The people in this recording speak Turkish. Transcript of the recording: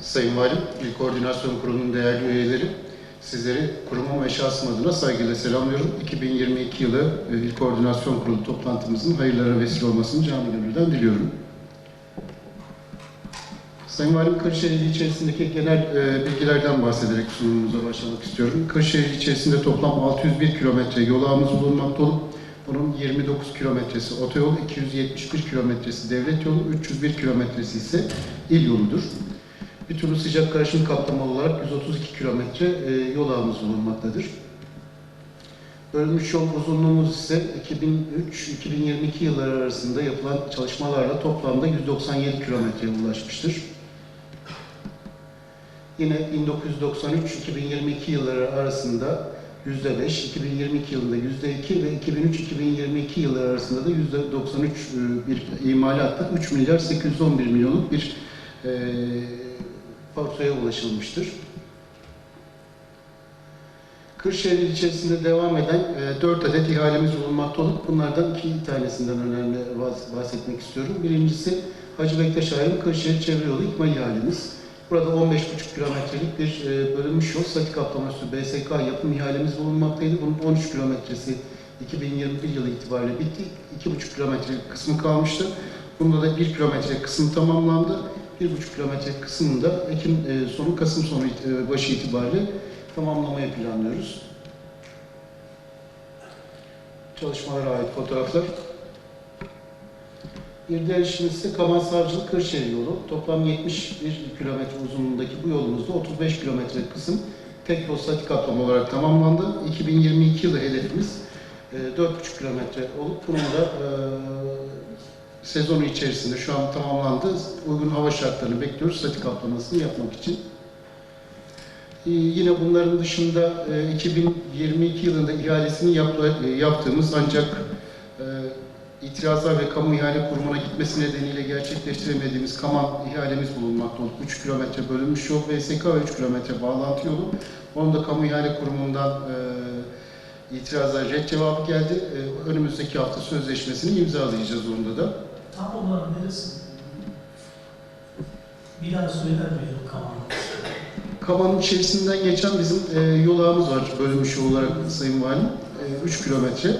Sayın Valim, İl Koordinasyon Kurulu'nun değerli üyeleri, sizleri kurumum ve şahsım adına saygıyla selamlıyorum. 2022 yılı e, İl Koordinasyon Kurulu toplantımızın hayırlara vesile olmasını canı gönülden diliyorum. Sayın Valim, Kırşehir içerisindeki genel e, bilgilerden bahsederek sunumumuza başlamak istiyorum. Kırşehir içerisinde toplam 601 kilometre yol ağımız bulunmakta olup, bunun 29 kilometresi otoyol, 271 kilometresi devlet yolu, 301 kilometresi ise il yoludur. Bir türlü sıcak karışım kaplamalı olarak 132 kilometre e, yol ağımız bulunmaktadır. Bölünmüş yol uzunluğumuz ise 2003-2022 yılları arasında yapılan çalışmalarla toplamda 197 kilometreye ulaşmıştır. Yine 1993-2022 yılları arasında %5, 2022 yılında %2 ve 2003-2022 yılları arasında da %93 e, bir imalatla 3 milyar 811 milyonluk bir e, portföye ulaşılmıştır. Kırşehir içerisinde devam eden e, 4 adet ihalemiz bulunmakta olup bunlardan iki tanesinden önemli bahs- bahsetmek istiyorum. Birincisi Hacı Bektaş Ayrım Kırşehir Çevre Yolu İkmal ihalemiz. Burada 15,5 kilometrelik bir e, bölünmüş yol statik kaplama üstü BSK yapım ihalemiz bulunmaktaydı. Bunun 13 kilometresi 2021 yılı itibariyle bitti. 2,5 kilometrelik kısmı kalmıştı. Bunda da 1 kilometre kısım tamamlandı. 1,5 kilometre kısmını da Ekim e, sonu Kasım sonu e, başı itibariyle tamamlamayı planlıyoruz. Çalışmalara ait fotoğraflar. Bir diğer işimiz ise Kaman Savcılık Kırşehir yolu. Toplam 71 kilometre uzunluğundaki bu yolumuzda 35 kilometre kısım tek yol statik kaplama olarak tamamlandı. 2022 yılı hedefimiz e, 4,5 kilometre olup bunun da e, sezonu içerisinde şu an tamamlandı. Uygun hava şartlarını bekliyoruz statik kaplamasını yapmak için. Ee, Yine bunların dışında e, 2022 yılında ihalesini e, yaptığımız ancak e, itirazlar ve kamu ihale kurumuna gitmesi nedeniyle gerçekleştiremediğimiz Kaman ihalemiz bulunmakta olup 3 kilometre bölünmüş yol VSK ve 3 kilometre bağlantı yolu. Onun da kamu ihale kurumundan e, itirazlar red cevabı geldi. E, önümüzdeki hafta sözleşmesini imzalayacağız onda da. Tam olarak neresi? Bir daha söyler miyim Kaman? Kamanın içerisinden geçen bizim e, yol ağımız var bölünmüş yol olarak Sayın Valim. 3 kilometre.